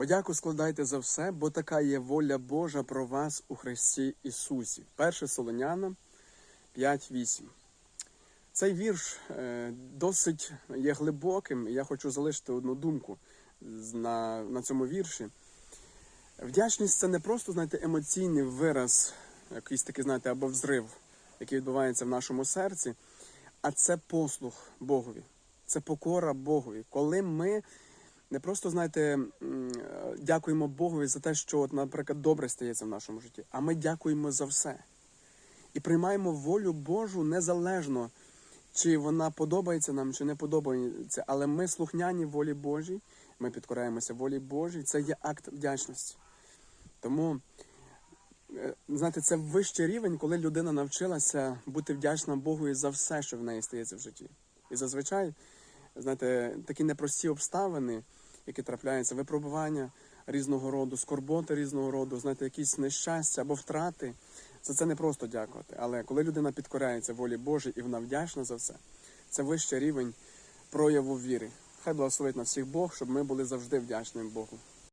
Подяку складайте за все, бо така є воля Божа про вас у Христі Ісусі. 1 Солоняна 5.8. Цей вірш е, досить є глибоким, і я хочу залишити одну думку на, на цьому вірші. Вдячність це не просто, знаєте, емоційний вираз, якийсь такий, знаєте, або взрив, який відбувається в нашому серці, а це послух Богові, це покора Богові. Коли ми не просто, знаєте, е, дякуємо Богові за те, що, от, наприклад, добре стається в нашому житті, а ми дякуємо за все. І приймаємо волю Божу незалежно, чи вона подобається нам, чи не подобається. Але ми слухняні волі Божій, ми підкораємося волі Божій. Це є акт вдячності. Тому, е, знаєте, це вищий рівень, коли людина навчилася бути вдячна Богу за все, що в неї стається в житті. І зазвичай, знаєте, такі непрості обставини, які трапляються, випробування різного роду, скорботи різного роду, знаєте, якісь нещастя або втрати. За це не просто дякувати. Але коли людина підкоряється волі Божій і вона вдячна за все, це вищий рівень прояву віри. Хай благословить на всіх Бог, щоб ми були завжди вдячним Богу.